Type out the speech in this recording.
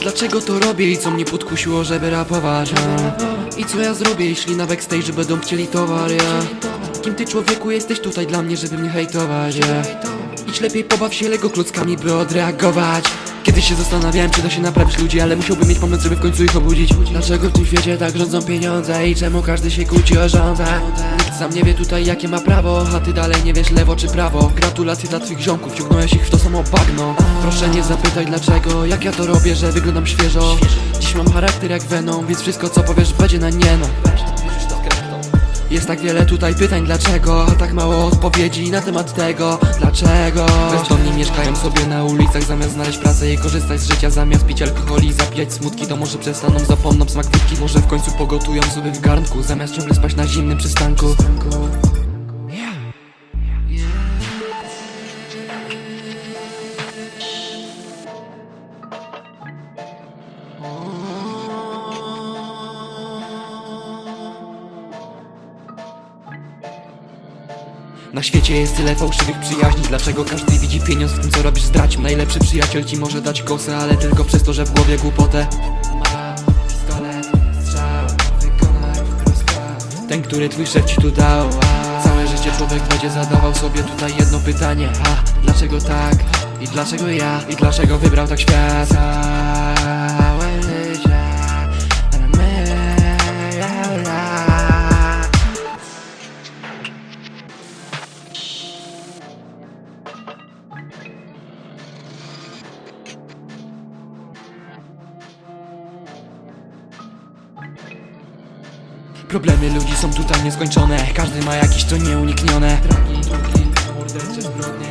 Dlaczego to robię i co mnie podkusiło, żeby rapować? I co ja zrobię, jeśli na backstage będą chcieli towar. Kim ty człowieku jesteś tutaj dla mnie, żeby mnie hejtować, ja? Idź lepiej pobaw się Lego klockami, by odreagować. Kiedyś się zastanawiałem, czy da się naprawić ludzi, ale musiałbym mieć pomysł, żeby w końcu ich obudzić. Dlaczego w tym świecie tak rządzą pieniądze i czemu każdy się kłóci o rządzę? Nikt sam nie wie tutaj jakie ma prawo, a ty dalej nie wiesz lewo czy prawo. Gratulacje dla twych ziomków, ciągnąłeś ich w to samo bagno. Proszę nie zapytaj dlaczego, jak ja to robię, że wyglądam świeżo. Dziś mam charakter jak Venom, więc wszystko co powiesz będzie na nie no jest tak wiele tutaj pytań dlaczego? A tak mało odpowiedzi na temat tego Dlaczego? Bezdomni mieszkają sobie na ulicach Zamiast znaleźć pracę i korzystać z życia. Zamiast pić alkohol i zapijać smutki To może przestaną, zapomną smak wódki. Może w końcu pogotują sobie w garnku Zamiast ciągle spać na zimnym przystanku Na świecie jest tyle fałszywych przyjaźni Dlaczego każdy widzi pieniądz w tym co robisz zdrać Najlepszy przyjaciel ci może dać kosę Ale tylko przez to, że w głowie głupotę Ten, który twój szef ci tu dał Całe życie człowiek będzie zadawał sobie tutaj jedno pytanie A dlaczego tak? I dlaczego ja? I dlaczego wybrał tak świat? Problemy ludzi są tutaj nieskończone. Każdy ma jakieś to nieuniknione. Dragi, drugi, mordercze zbrodnie